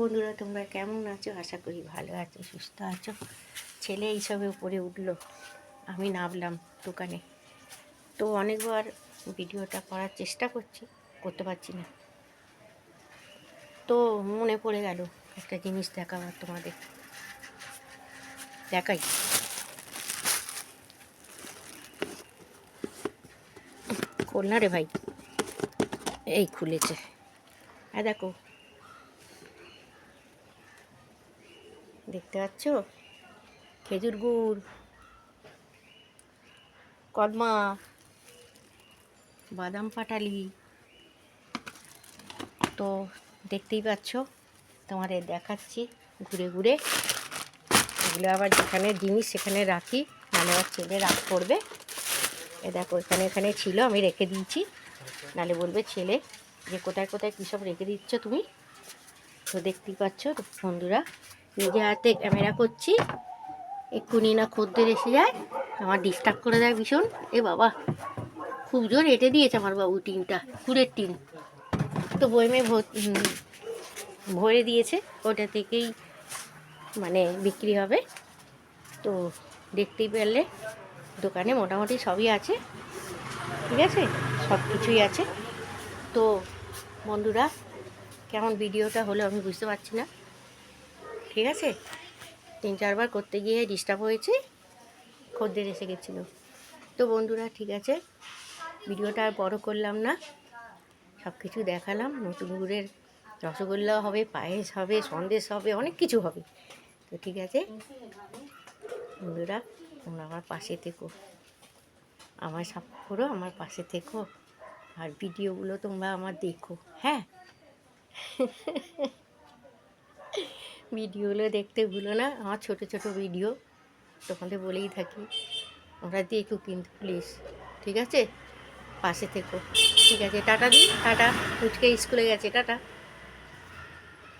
বন্ধুরা, তোমরা কেমন আছো? আশা করি ভালো আছো, সুস্থ আছো। ছেলে এইসবে উপরে উঠল, আমি নামলাম দোকানে। তো অনেকবার ভিডিওটা করার চেষ্টা করছি, করতে পারছি না। তো মনে পড়ে গেল, একটা জিনিস দেখাবার তোমাদের। দেখাই। খোল না রে ভাই। এই খুলেছে। হ্যাঁ দেখো দেখতে পাচ্ছ? খেজুর গুড়, কদমা, বাদাম পাটালি। তো দেখতেই পাচ্ছ তোমাদের দেখাচ্ছি ঘুরে ঘুরে। এগুলো আবার যেখানে জিনিস সেখানে রাখি মানে আবার ছেলে রাখ করবে। এ দেখো, এখানে এখানে ছিল, আমি রেখে দিয়েছি। নালে বলবে, ছেলে, যে কোথায় কোথায় কী সব রেখে দিচ্ছ তুমি? তো দেখতেই পাচ্ছ বন্ধুরা নিজে হাতে ক্যামেরা করছি। এক্ষুনি না খদ্দের এসে যায়। আমার ডিস্টার্ব করে দেয় ভীষণ। এ বাবা, খুব জোর এঁটে দিয়েছে আমার বাবু টিনটা কুড়ের টিন তো বইমে ভর- দিয়েছে। ওটা থেকেই মানে বিক্রি হবে। তো দেখতেই পেলে, দোকানে মোটামুটি সবই আছে। ঠিক আছে? সব কিছুই আছে। তো বন্ধুরা, কেমন ভিডিওটা হলো আমি বুঝতে পারছি না। ঠিক আছে? তিন, চারবার করতে গিয়ে ডিস্টার্ব হয়েছে, খদ্দের এসে গেছিল। তো বন্ধুরা, ঠিক আছে? ভিডিওটা আর বড়ো করলাম না। সব কিছু দেখালাম, নতুন গুড়ের রসগোল্লা হবে, পায়েস হবে, সন্দেশ হবে, অনেক কিছু হবে। তো ঠিক আছে? বন্ধুরা, তোমরা আমার পাশে থেকো। আমার সব করো, আমার পাশে থেকো। আর ভিডিওগুলো তোমরা আমার দেখো হ্যাঁ? ভিডিওগুলো দেখতে ভুলো না, আমার ছোট ছোট ভিডিও, তোমাদের বলেই থাকি। ওরা দেখো কিন্তু প্লিজ ঠিক আছে? পাশে থেকো। ঠিক আছে, টাটা দিই টাটা। উঠকে স্কুলে গেছে, টাটা।